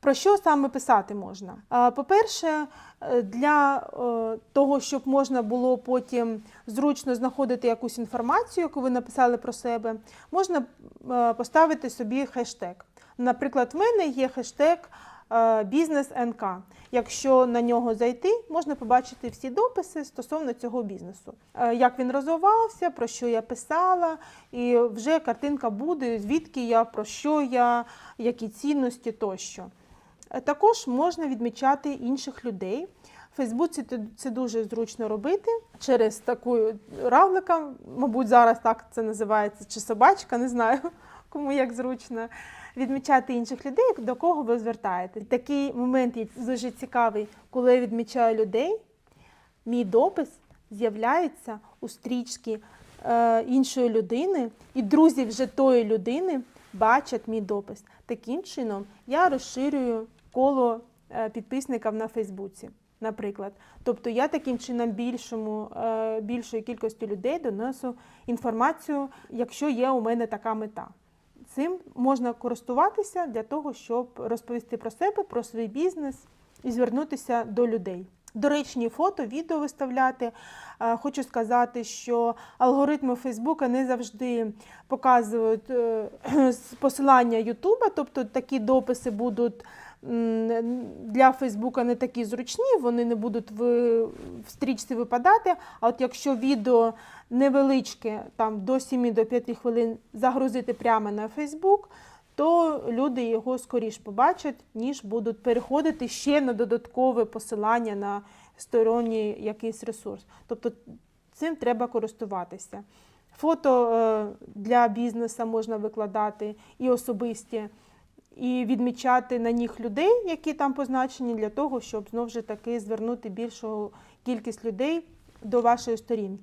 Про що саме писати можна? По-перше, е, для е, того, щоб можна було потім зручно знаходити якусь інформацію, яку ви написали про себе, можна е, поставити собі хештег. Наприклад, в мене є хештег бізнес НК. Якщо на нього зайти, можна побачити всі дописи стосовно цього бізнесу, як він розвивався, про що я писала, і вже картинка буде, звідки я, про що я, які цінності тощо. Е, Також можна відмічати інших людей. В Фейсбуці це- дуже зручно робити через таку равлика, мабуть, зараз так це називається, чи собачка, не знаю, кому як зручно. Відмічати інших людей, до кого ви звертаєте. Такий момент є дуже цікавий, коли я відмічаю людей, мій допис з'являється у стрічці е, іншої людини, і друзі вже тої людини бачать мій допис. Таким чином я розширюю коло е, підписників на Фейсбуці, наприклад. Тобто я таким чином більшому, е, більшої кількості людей донесу інформацію, якщо є у мене така мета. Цим можна користуватися для того, щоб розповісти про себе, про свій бізнес і звернутися до людей. Доречні фото, відео виставляти. Е, Хочу сказати, що алгоритми Фейсбука не завжди показують посилання Ютуба, тобто такі дописи будуть для Фейсбука не такі зручні, вони не будуть в, в стрічці випадати. А от якщо відео невеличке, там до 7 до 5 хвилин загрузити прямо на Фейсбук, то люди його скоріш побачать, ніж будуть переходити ще на додаткове посилання на сторонній якийсь ресурс. Тобто цим треба користуватися. Фото е, для бізнесу можна викладати і особисті, і відмічати на них людей, які там позначені, для того, щоб знову ж таки звернути більшу кількість людей до вашої сторінки.